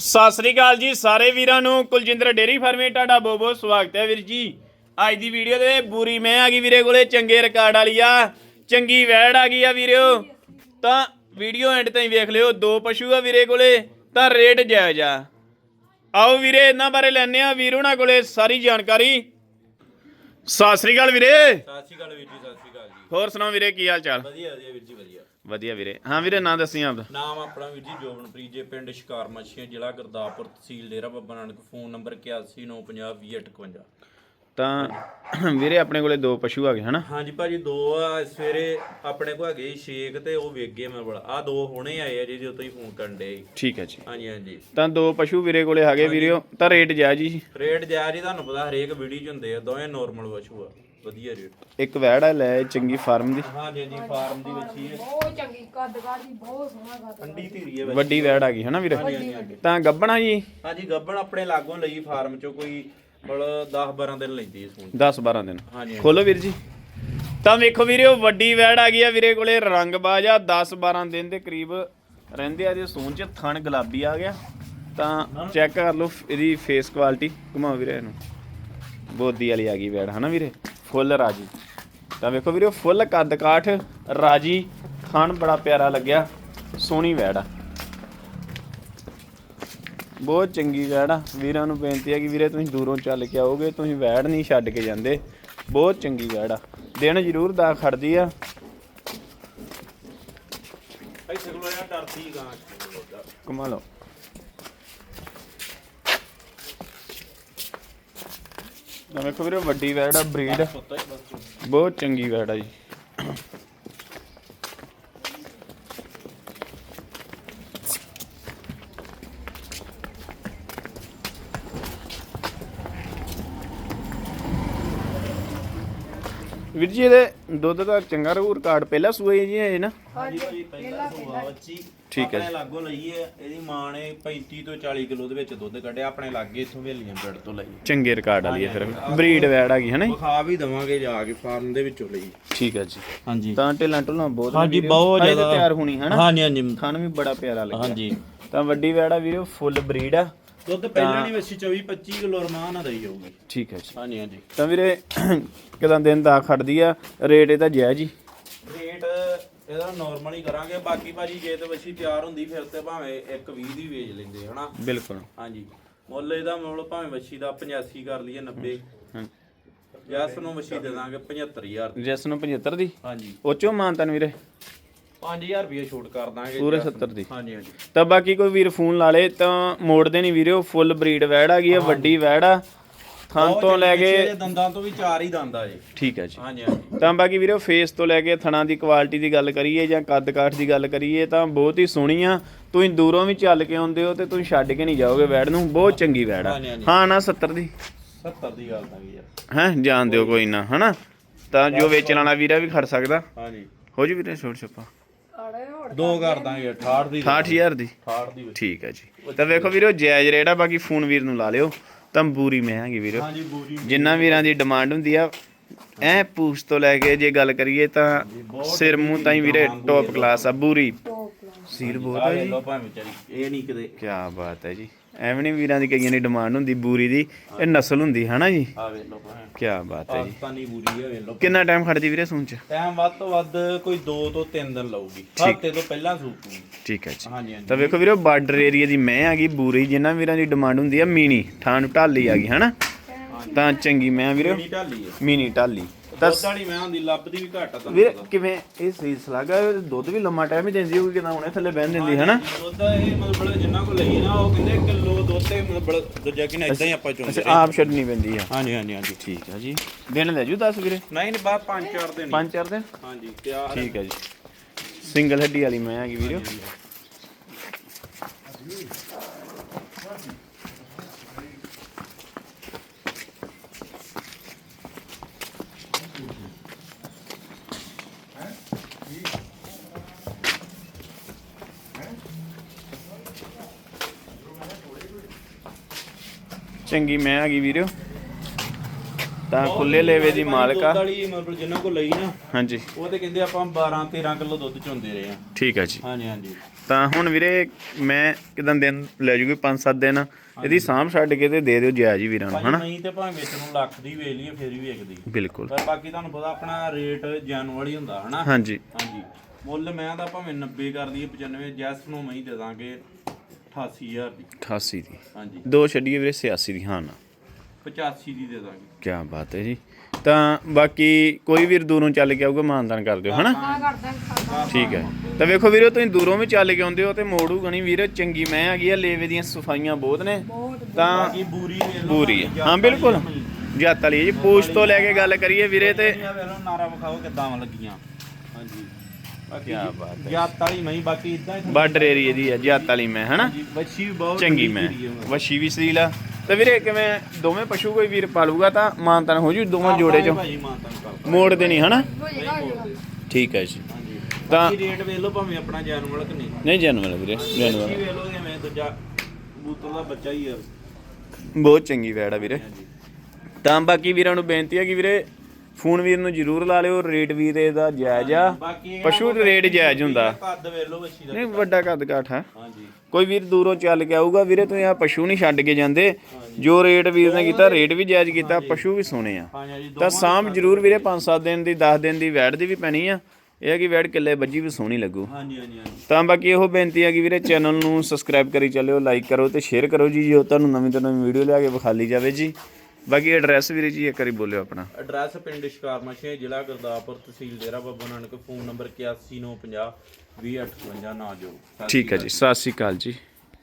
ਸਤਿ ਸ੍ਰੀ ਅਕਾਲ ਜੀ ਸਾਰੇ ਵੀਰਾਂ ਨੂੰ। ਕੁਲਜਿੰਦਰ ਡੇਰੀ ਫਾਰਮੇ ਤੁਹਾਡਾ ਬਹੁਤ ਬਹੁਤ ਸਵਾਗਤ ਹੈ ਵੀਰ ਜੀ। ਅੱਜ ਦੀ ਵੀਡੀਓ ਦੇ ਬੂਰੀ ਮੈਂ ਆ ਗਈ ਵੀਰੇ ਕੋਲੇ, ਚੰਗੇ ਰਿਕਾਰਡ ਵਾਲੀ ਆ। ਚੰਗੀ ਵੈੜ ਆ ਗਈ ਆ ਵੀਰਿਓ ਤਾਂ ਵੀਡੀਓ ਐਂਡ ਤਾਈਂ ਵੇਖ ਲਿਓ, ਦੋ ਪਸ਼ੂ ਆ ਵੀਰੇ ਕੋਲੇ, ਤਾਂ ਰੇਟ ਜਾਇਜ਼ ਆ। ਆਓ ਵੀਰੇ, ਇਹਨਾਂ ਬਾਰੇ ਲੈਣੇ ਆ ਵੀਰ ਉਹਨਾਂ ਕੋਲੇ ਸਾਰੀ ਜਾਣਕਾਰੀ। ਸਤਿ ਸ੍ਰੀ ਅਕਾਲ ਵੀਰੇ। ਸਤਿ ਸ਼੍ਰੀ ਅਕਾਲ ਵੀਰ ਜੀ ਸਤਿ ਸ਼੍ਰੀ ਅਕਾਲ ਜੀ। ਹੋਰ ਸੁਣਾਓ ਵੀਰੇ ਕੀ ਹਾਲ ਚਾਲ? ਵਧੀਆ ਵਧੀਆ ਵੀਰ ਜੀ ਵਧੀਆ। ਵਧੀਆ ਵੀਰੇ। ਹਾਂ ਵੀਰੇ ਨਾਂ ਦੱਸੀ ਆਪਦਾ ਨਾਮ ਆਪਣਾ ਵੀਰ ਜੀ ਜੋਬਨਪ੍ਰੀਤ ਜੇ ਪਿੰਡ ਸ਼ਿਕਾਰ ਮੱਛੀਆਂ ਜ਼ਿਲ੍ਹਾ ਗੁਰਦਾਸਪੁਰ ਤਹਿਸੀਲ ਡੇਰਾ ਬਾਬਾ ਨਾਨਕ ਫੋਨ ਨੰਬਰ 81950258 ਤਾਂ ਵੀਰੇ ਆਪਣੇ ਕੋਲੇ ਦੋ ਪਸ਼ੂ ਆ ਗਏ ਹਨਾ? ਹਾਂਜੀ ਭਾਜੀ ਦੋ ਆ ਸਵੇਰੇ ਆਪਣੇ ਕੋ ਹੈਗੇ ਸੀ ਛੇਕ ਤੇ ਉਹ ਵੇਖ ਗਏ ਮੈਂ ਬੜਾ ਆ ਦੋ ਹੁਣੇ ਆਏ ਆ ਜੀ ਜਦੋਂ ਤੁਸੀਂ ਫੋਨ ਕਰਨ ਦੇ ਠੀਕ ਹੈ ਜੀ। ਹਾਂਜੀ ਹਾਂਜੀ। ਤਾਂ ਦੋ ਪਸ਼ੂ ਵੀਰੇ ਕੋਲੇ ਹੈਗੇ ਵੀਰਿਓ ਤਾਂ ਰੇਟ ਜਾਇਜ਼ ਜੀ? ਰੇਟ ਜਾ ਜੀ ਤੁਹਾਨੂੰ ਪਤਾ ਹਰੇਕ ਵੀਡੀਓ ਚ ਹੁੰਦੇ ਆ ਦੋਵੇਂ ਨਾਰਮਲ ਪਸ਼ੂ ਆ ਵਧੀਆ ਰੇਟ। ਇੱਕ ਵੈੜ ਆ ਲੈ ਚੰਗੀ ਫਾਰਮ ਦੀ। ਹਾਂਜੀ ਹਾਂਜੀ ਫਾਰਮ ਦੀ ਵੱਛੀ ਹੈ ਬਹੁਤ ਚੰਗੀ ਕੱਦਕਾਰ ਦੀ ਬਹੁਤ ਸੋਹਣਾ ਕੱਦ ਠੰਡੀ ਧੀਰੀ ਹੈ ਵੱਡੀ ਵੈੜ ਆ ਗਈ ਹਨਾ ਵੀਰੇ? ਤਾਂ ਗੱਬਣਾ ਜੀ? ਹਾਂਜੀ ਗੱਬਣ ਆਪਣੇ ਲਾਗੋਂ ਲਈ ਫਾਰਮ ਚੋਂ ਕੋਈ ਮਤਲਬ 10 12 ਦਿਨ ਲੈਂਦੀ ਹੈ ਸੂਣ 10 12 ਦਿਨ। ਹਾਂਜੀ ਖੋਲੋ ਵੀਰ ਜੀ। ਤਾਂ ਵੇਖੋ ਵੀਰੇ ਉਹ ਵੱਡੀ ਵੈੜ ਆ ਗਈ ਆ ਵੀਰੇ ਕੋਲੇ ਰੰਗ ਬਾਜਾ 10 12 ਦਿਨ ਦੇ ਕਰੀਬ ਰਹਿੰਦੇ ਆ ਜੇ ਸੂਨ ਚ। ਥਣ ਗੁਲਾਬੀ ਆ ਗਿਆ। ਤਾਂ ਚੈੱਕ ਕਰ ਲਓ ਇਹਦੀ ਫੇਸ ਕੁਆਲਿਟੀ ਘੁਮਾਓ ਵੀਰੇ ਇਹਨੂੰ। ਬੋਦੀ ਵਾਲੀ ਆ ਗਈ ਵੈੜ ਹਨਾ ਵੀਰੇ? ਫੁੱਲ ਰਾਜੀ। ਤਾਂ ਵੇਖੋ ਵੀਰੇ ਫੁੱਲ ਕੱਦ ਕਾਠ ਰਾਜੀ ਥਣ ਬੜਾ ਪਿਆਰਾ ਲੱਗਿਆ। ਸੋਹਣੀ ਵੈੜ ਆ। ਬਹੁਤ ਚੰਗੀ ਵੈੜ ਆ। ਵੀਰਾਂ ਨੂੰ ਬੇਨਤੀ ਹੈ ਕਿ ਵੀਰੇ ਤੁਸੀਂ ਦੂਰੋਂ ਚੱਲ ਕੇ ਆਓਗੇ ਤੁਸੀਂ ਵੈੜ ਨਹੀਂ ਛੱਡ ਕੇ ਜਾਂਦੇ। ਬਹੁਤ ਚੰਗੀ ਵੈੜ ਆ। ਦਿਨ ਜ਼ਰੂਰ ਦਾ ਖੜਦੀ ਆ। ਇੱਥੇ ਕੋਲ ਆ ਡਰਦੀ ਗਾਂ। ਕਮਾ ਲਓ ਨਾ ਵੇਖੋ ਵੀਰੇ ਵੱਡੀ ਵੈੜ ਆ ਬਰੀਡ ਬਹੁਤ ਚੰਗੀ ਵੈੜ ਆ ਜੀ। ਵੀਰ ਜੀ ਇਹਦੇ ਦੁੱਧ ਦਾ ਚੰਗਾ ਰਹੂ ਰਿਕਾਰਡ ਪਹਿਲਾ ਸੂਏ ਜੀ ਹੈ ਨਾ? ਹਾਂਜੀ ਭਾਜੀ ਪਹਿਲਾ ਸੂਆ ਬੱਚੀ। ਠੀਕ ਹੈ ਆਪਣੇ ਲਾਗੋਂ ਲਈ ਹੈ ਇਹਦੀ ਮਾਂ ਨੇ 35 ਤੋਂ 40 ਕਿਲੋ ਦੇ ਵਿੱਚ ਦੁੱਧ ਕੱਢਿਆ ਆਪਣੇ ਲਾਗੇ ਇਥੋਂ ਵੇਲੀਆਂ ਬੈਡ ਤੋਂ ਲਈ ਚੰਗੇ ਰਿਕਾਰਡ ਵਾਲੀ ਹੈ ਫਿਰ। ਬਰੀਡ ਵੈੜ ਆ ਗਈ ਹੈ ਨਾ? ਵਿਖਾ ਵੀ ਦਵਾਂਗੇ ਜਾ ਕੇ ਫਾਰਮ ਦੇ ਵਿੱਚੋਂ ਲਈ ਠੀਕ ਹੈ ਜੀ। ਹਾਂਜੀ। ਤਾਂ ਢਿੱਲਾਂ ਢੁੱਲਾਂ ਬਹੁਤ ਹਾਂਜੀ। ਬਹੁਤ ਜ਼ਿਆਦਾ। ਤਿਆਰ ਹੋਣੀ ਹੈ ਨਾ? ਹਾਂਜੀ ਹਾਂਜੀ। ਖਾਣ ਵੀ ਬੜਾ ਪਿਆਰਾ ਲੱਗਿਆ। ਹਾਂਜੀ। ਤਾਂ ਵੱਡੀ ਵੈੜਾ ਵੀਰੇ ਫੁੱਲ ਬਰੀਡ ਆ। ਦੁੱਧ ਪਹਿਲਾਂ ਨਹੀਂ ਵਸੀ 24 25 ਕਿਲੋ ਰਮਾਨ ਨਾਲ ਦਈ ਜਾਊਗੀ ਠੀਕ ਹੈ ਜੀ। ਹਾਂਜੀ ਹਾਂਜੀ। ਤਾਂ ਵੀਰੇ ਕਿਦਾਂ ਦਿਨ ਦਾ ਖੜਦੀ ਆ? ਰੇਟ ਇਹਦਾ ਜਾਇਜ਼ ਜੀ ਰੇਟ ਇਹਦਾ ਨਾਰਮਲ ਹੀ ਕਰਾਂਗੇ। ਬਾਕੀ ਭਾਜੀ ਜੇ ਤੇ ਵਸੀ ਤਿਆਰ ਹੁੰਦੀ ਫਿਰ ਤੇ ਭਾਵੇਂ ਇੱਕ 20 ਦੀ ਵੇਚ ਲੈਂਦੇ ਹਨਾ? ਬਿਲਕੁਲ। ਹਾਂਜੀ। ਮੁੱਲ ਇਹਦਾ ਮੁੱਲ ਭਾਵੇਂ ਵਸੀ ਦਾ 85 ਕਰ ਲਈਏ 90 ਹਾਂ। ਜੈਸ ਨੂੰ ਵਸੀ ਦੇ ਦਾਂਗੇ 75000 ਦੀ। ਜਿਸ ਨੂੰ 75 ਦੀ? ਹਾਂਜੀ। ਉਹ ਚੋਂ ਮਾਨਤਨ ਵੀਰੇ। 5000 ਰੁਪਏ ਛੋਟ ਕਰ ਦਾਂਗੇ ਪੂਰੇ ਜੈਸ ਨੂੰ। 70 ਦੀ। ਹਾਂਜੀ ਹਾਂਜੀ। ਤਾਂ ਬਾਕੀ ਕੋਈ ਵੀਰ ਫੋਨ ਲਾ ਲੇ ਤਾਂ ਮੋੜਦੇ ਨਹੀਂ ਵੀਰੇ ਉਹ ਫੁੱਲ ਬਰੀਡ ਵੈੜ ਆ ਗਈ ਆ ਵੱਡੀ ਵੈੜ ਆ। ਥਾਂ ਤੋਂ ਲੈ ਕੇ ਦੰਦਾਂ ਤੋਂ ਵੀ ਚਾਰ ਹੀ ਦੰਦ ਆ ਜੀ। ਠੀਕ ਹੈ ਜੀ। ਹਾਂਜੀ ਹਾਂਜੀ। ਤਾਂ ਬਾਕੀ ਵੀਰੇ ਫੇਸ ਤੋਂ ਲੈ ਕੇ ਥਣਾ ਦੀ ਕੁਆਲਿਟੀ ਦੀ ਗੱਲ ਕਰੀਏ ਜਾਂ ਕੱਦ ਕਾਠ ਦੀ ਗੱਲ ਕਰੀਏ ਤਾਂ ਬਹੁਤ ਹੀ ਸੋਹਣੀ ਆ। ਤੁਸੀਂ ਦੂਰੋਂ ਵੀ ਚੱਲ ਕੇ ਆਉਂਦੇ ਹੋ ਤੇ ਤੁਸੀਂ ਛੱਡ ਕੇ ਨਹੀਂ ਜਾਓਗੇ ਵੈੜ ਨੂੰ ਬਹੁਤ ਚੰਗੀ ਵੈੜ ਆ। ਹਾਂ ਨਾ 70 ਦੀ। 70 ਦੀ ਗੱਲ ਦਾਂਗੇ ਯਾਰ। ਹੈ ਜਾਣ ਦਿਓ ਕੋਈ ਨਾ ਹਨਾ? ਤਾਂ ਜੋ ਵੇਚਣ ਵਾਲਾ ਵੀਰਾ ਵੀ ਖੜ ਸਕਦਾ। ਹਾਂਜੀ। ਹੋ ਜੂ ਵੀਰੇ ਛੋਟ ਛੱਪਾ ਦੋ ਕਰ ਦਾਂਗੇ 68 ਦੀ 68000 ਦੀ 68 ਦੀ? ਠੀਕ ਹੈ ਜੀ। ਤਾਂ ਵੇਖੋ ਵੀਰੋ ਜਾਇਜ਼ ਰੇਟ ਆ ਬਾਕੀ ਫੋਨ ਵੀਰ ਨੂੰ ਲਾ ਲਿਓ। ਤਾਂ ਬੂਰੀ ਮਹਿੰਗੀ ਵੀਰੋ। ਹਾਂਜੀ ਬੂਰੀ ਜਿੰਨਾ ਵੀਰਾਂ ਦੀ ਡਿਮਾਂਡ ਹੁੰਦੀ ਆ ਐ ਪੂਛ ਤੋਂ ਲੈ ਕੇ ਜੇ ਗੱਲ ਕਰੀਏ ਤਾਂ ਸਿਰ ਮੂੰਹ ਤਾਈਂ ਵੀਰੇ ਟੌਪ ਕਲਾਸ ਆ ਬੂਰੀ। ਟੋਪ ਕਲਾਸ ਸੀਲ ਬਹੁਤ ਆ ਜੀ। ਲਓ ਭਾਵੇਂ ਵਿਚਾਰੀ ਇਹ ਨਹੀਂ ਕਿਤੇ ਕੀ ਬਾਤ ਹੈ ਜੀ। ਐਵੇਂ ਨਹੀਂ ਵੀਰਾਂ ਦੀ ਕਈਆਂ ਦੀ ਡਿਮਾਂਡ ਹੁੰਦੀ ਬੂਰੀ ਦੀ ਇਹ ਨਸਲ ਹੁੰਦੀ ਹਨਾ ਜੀ? ਆ ਵੇਖ ਲਓ ਭਾਵੇਂ ਕੀ ਬਾਤ ਹੈ ਜੀ। ਪਾਕਿਸਤਾਨੀ ਬੂਰੀ ਹੈ ਵੇਖ ਲਓ ਕਿੰਨਾ ਟਾਈਮ ਖੜਦੀ ਵੀਰੇ ਸੂਣ ਚ? ਟਾਈਮ ਵੱਧ ਤੋਂ ਵੱਧ ਕੋਈ 2 ਤੋਂ 3 ਦਿਨ ਲਊਗੀ। ਹਫ਼ਤੇ ਤੋਂ ਪਹਿਲਾਂ ਸੂਪੂ ਠੀਕ ਹੈ ਜੀ। ਹਾਂਜੀ ਹਾਂਜੀ। ਤਾਂ ਵੇਖੋ ਵੀਰੋ ਬਾਰਡਰ ਏਰੀਆ ਦੀ ਮੈਂ ਆ ਗਈ ਬੂਰੀ ਜਿਨ੍ਹਾਂ ਵੀਰਾਂ ਦੀ ਡਿਮਾਂਡ ਹੁੰਦੀ ਆ ਮੀਨੀ ਥਾਂ ਢਾਲੀ ਆ ਗਈ ਹਨਾ? ਤਾਂ ਚੰਗੀ ਮੈਂ ਵੀਰੋ। ਕਿਹੜੀ ਢਾਲੀ ਹੈ ਮੀਨੀ ਢਾਲੀ। ਤਾਂ ਦੁੱਧ ਵਾਲੀ ਮੈਂ ਹੁੰਦੀ ਲੱਭਦੀ ਵੀ ਘੱਟ ਆ ਤੁਹਾਨੂੰ ਵੀਰੇ ਪਤਾ। ਕਿਵੇਂ ਇਹ ਸੀਸ ਲੱਗਾ ਦੁੱਧ ਵੀ ਲੰਮਾ ਟਾਈਮ ਹੀ ਦਿੰਦੀ ਹੋਊਗੀ ਕਿਦਾਂ ਹੁਣੇ ਥੱਲੇ ਬਹਿਣ ਦਿੰਦੀ ਹਨਾ? ਦੁੱਧ ਇਹ ਮਤਲਬ ਜਿੰਨਾ ਕੋ ਲਈ ਨਾ ਉਹ ਕਹਿੰਦੇ ਕਿਲੋ ਦੁੱਧ ਤੇ ਮਤਲਬ ਦੂਜਾ ਕਿ ਨਾ ਇਦਾਂ ਹੀ ਆਪਾਂ ਚੁੰਦੇ ਅੱਛਾ ਆਪ ਛੱਡਣੀ ਪੈਂਦੀ ਆ। ਹਾਂਜੀ ਹਾਂਜੀ ਹਾਂਜੀ। ਠੀਕ ਆ ਜੀ। ਦਿਨ ਲੈ ਜੂ 10 ਵੀਰੇ? ਨਹੀਂ ਨਹੀਂ ਬਾਅਦ ਪੰਜ ਚਾਰ ਦਿਨ ਹੀ। ਪੰਜ ਚਾਰ ਦਿਨ? ਹਾਂਜੀ ਤਿਆਰ ਹੈ। ਠੀਕ ਹੈ ਜੀ। ਸਿੰਗਲ ਹੱਡੀ ਵਾਲੀ ਮੈਂ ਆ ਗਈ ਵੀਰੋ। ਚੰਗੀ ਮੈਂ ਆ ਗਈ ਵੀਰੋ। ਤਾਂ ਖੁੱਲੇ ਲੇਵੇ ਦੀ ਮਾਲਕ ਦੁੱਧ ਆ ਵਾਲੀ ਮਤਲਬ ਜਿੰਨਾ ਕੋ ਲਈ ਨਾ ਹਾਂਜੀ। ਉਹ ਤੇ ਕਹਿੰਦੇ ਆਪਾਂ 12 13 ਕਿਲੋ ਦੁੱਧ ਚੁੰਦੇ ਰਹੇ ਆ। ਠੀਕ ਹੈ ਜੀ। ਹਾਂਜੀ ਹਾਂਜੀ। ਤਾਂ ਹੁਣ ਵੀਰੇ ਮੈਂ ਕਿਦਾਂ ਦਿਨ ਲੈ ਜੂਗੀ 5-7 ਦਿਨ? ਇਹਦੀ ਸਾਂਭ ਛੱਡ ਕੇ ਤੇ ਦੇ ਦਿਓ ਜਾਇਜ਼ ਹੀ ਵੀਰਾਂ ਨੂੰ ਹਨਾ? ਨਹੀਂ ਤੇ ਭਾਵੇਂ ਵਿੱਚ ਨੂੰ ਲੱਖ ਦੀ ਵੇਚ ਲਈਏ ਫਿਰ ਵੀ ਵਿਕਦੀ। ਬਿਲਕੁਲ। ਪਰ ਬਾਕੀ ਤੁਹਾਨੂੰ ਪਤਾ ਆਪਣਾ ਰੇਟ ਹੀ ਹੁੰਦਾ ਹਨਾ? ਹਾਂਜੀ। ਹਾਂਜੀ। ਮੁੱਲ ਮੈਂ ਦਾ ਭਾਵੇਂ 90 ਕਰ ਦਈਏ 95 ਜੈਸ ਨੂੰ ਮੈਂ ਹੀ ਦੇ ਦਾਂਗੇ 88000 ਦੀ। 88 ਦੀ। ਹਾਂਜੀ। ਦੋ ਛੱਡੀਏ ਵੀਰੇ 86 ਦੀ ਹਾਂ ਨਾ। 85 ਦੀ ਦੇ ਦਾਂਗੇ। ਕੀ ਬਾਤ ਹੈ ਜੀ। ਤਾਂ ਬਾਕੀ ਕੋਈ ਵੀਰ ਦੂਰੋਂ ਚੱਲ ਕੇ ਆਊਗਾ ਮਾਨਦਾਨ ਕਰ ਦਿਓ ਹਨਾ? ਠੀਕ ਹੈ। ਤਾਂ ਵੇਖੋ ਵੀਰੋ ਤੁਸੀਂ ਦੂਰੋਂ ਵੀ ਚੱਲ ਕੇ ਆਉਂਦੇ ਹੋ ਤੇ ਮੋੜੂ ਗਣੀ ਵੀਰ ਚੰਗੀ ਮੈਂ ਹੈਗੀ ਆ ਲੇਵੇ ਦੀਆਂ ਸਫਾਈਆਂ ਬਹੁਤ ਨੇ। ਬਹੁਤ ਤਾਂ ਬਾਕੀ ਬੂਰੀ ਵੇਖ ਲਓ ਪੂਰੀ ਹੈ ਹਾਂ ਬਿਲਕੁਲ। ਜੱਤ ਵਾਲੀ ਹੈ ਜੀ। ਪੂਛ ਤੋਂ ਲੈ ਕੇ ਗੱਲ ਕਰੀਏ ਵੀਰੇ ਤੇ ਨਾਰਾ ਵਿਖਾਓ ਕਿੱਦਾਂ ਲੱਗੀਆਂ। ਹਾਂਜੀ। ਬਾਕੀ ਕਿਆ ਬਾਤ ਹੈ। ਜਾਤ ਵਾਲੀ ਨਹੀਂ ਬਾਕੀ ਇਦਾਂ ਹੀ ਬਾਰਡਰ ਏਰੀਆ ਦੀ ਹੈ ਜੱਤ ਵਾਲੀ ਮੈਂ ਹਨਾ? ਹਾਂਜੀ ਬੱਚੀ ਵੀ ਬਹੁਤ ਚੰਗੀ ਮੈਂ। ਵਸ਼ੀ ਵੀ ਤੇ ਵੀਰੇ ਕਿਵੇਂ ਦੋਵੇਂ ਪਸ਼ੂ ਕੋਈ ਵੀਰ ਪਾਲੂਗਾ ਤਾਂ ਮਾਨਤਨ ਹੋ ਜੂ ਦੋਵਾਂ ਜੋੜੇ ਚੋਂ? ਭਾਜੀ ਮੋੜ ਦੇ ਨਹੀਂ ਹਨਾ ਠੀਕ ਹੈ ਜੀ। ਤਾਂ- ਰੇਟ ਵੇਖ ਲਓ ਭਾਵੇਂ ਆਪਣਾ ਜੈਨੂਅਲ ਕਿ ਨਹੀਂ। ਨਹੀਂ ਜਨਮਲ ਵੀਰੇ ਬੱਚੀ ਜਨਮਲ ਵੇਖ ਲਓ ਜਿਵੇਂ ਦੂਜਾ ਕਬੂਤਰ ਦਾ ਬੱਚਾ ਹੀ ਆ। ਬਹੁਤ ਚੰਗੀ ਵੈੜ ਆ ਵੀਰੇ। ਤਾਂ ਬਾਕੀ ਵੀਰਾਂ ਨੂੰ ਬੇਨਤੀ ਹੈ ਕਿ ਵੀਰੇ ਫੋਨ ਵੀਰ ਨੂੰ ਜ਼ਰੂਰ ਲਾ ਲਿਓ ਰੇਟ ਵੀ ਦੇ ਦਾ ਜਾਇਜ਼ ਆ। ਬਾਕੀ ਇਹ ਪਸ਼ੂ ਦੇ ਰੇਟ ਜਾਇਜ਼ ਹੁੰਦਾ। ਕੱਦ ਵੇਖ ਲਓ ਦਾ ਨਹੀਂ ਵੱਡਾ ਕੱਦ ਕਾਠ ਹੈ। ਹਾਂਜੀ। ਕੋਈ ਵੀਰ ਦੂਰੋਂ ਚੱਲ ਕੇ ਆਊਗਾ ਵੀਰੇ ਤੁਸੀਂ ਆ ਪਸ਼ੂ ਨਹੀਂ ਛੱਡ ਕੇ ਜਾਂਦੇ। ਜੋ ਰੇਟ ਵੀਰ ਨੇ ਕੀਤਾ ਰੇਟ ਵੀ ਜਾਇਜ਼ ਕੀਤਾ ਪਸ਼ੂ ਵੀ ਸੋਹਣੇ ਆ। ਤਾਂ ਸਾਂਭ ਜ਼ਰੂਰ ਵੀਰੇ 5-7 ਦਿਨ ਦੀ 10 ਦਿਨ ਦੀ ਵੈੜ ਦੀ ਵੀ ਪੈਣੀ ਆ। ਇਹ ਆ ਕਿ ਵੈੜ ਕਿੱਲੇ ਵੱਜੀ ਵੀ ਸੋਹਣੀ ਲੱਗੂ। ਹਾਂਜੀ ਹਾਂਜੀ ਹਾਂਜੀ। ਤਾਂ ਬਾਕੀ ਇਹੋ ਬੇਨਤੀ ਹੈ ਕਿ ਵੀਰੇ ਚੈਨਲ ਨੂੰ ਸਬਸਕ੍ਰਾਈਬ ਕਰੀ ਚੱਲਿਓ ਲਾਈਕ ਕਰੋ ਤੇ ਸ਼ੇਅਰ ਕਰੋ ਜੀ ਜੋ ਤੁਹਾਨੂੰ ਨਵੀਂ ਤੋਂ ਨਵੀਂ ਵੀਡੀਓ ਲਿਆ ਕੇ ਵਿਖਾਲੀ ਜਾਵੇ ਜੀ। ਬਾਕੀ ਐਡਰੈਸ ਵੀਰੇ ਜੀ ਇੱਕ ਵਾਰੀ ਬੋਲਿਓ ਆਪਣਾ। ਐਡਰੈਸ ਪਿੰਡ ਸ਼ਿਕਾਰਮਸ਼ੀ ਜ਼ਿਲ੍ਹਾ ਗੁਰਦਾਸਪੁਰ ਤਹਿਸੀਲ ਡੇਰਾ ਬਾਬਾ ਨਾਨਕ ਫੋਨ ਨੰਬਰ 819050 20852 ਨਾ ਜੋ ਠੀਕ ਹੈ ਜੀ ਸਤਿ ਸ਼੍ਰੀ ਅਕਾਲ ਜੀ।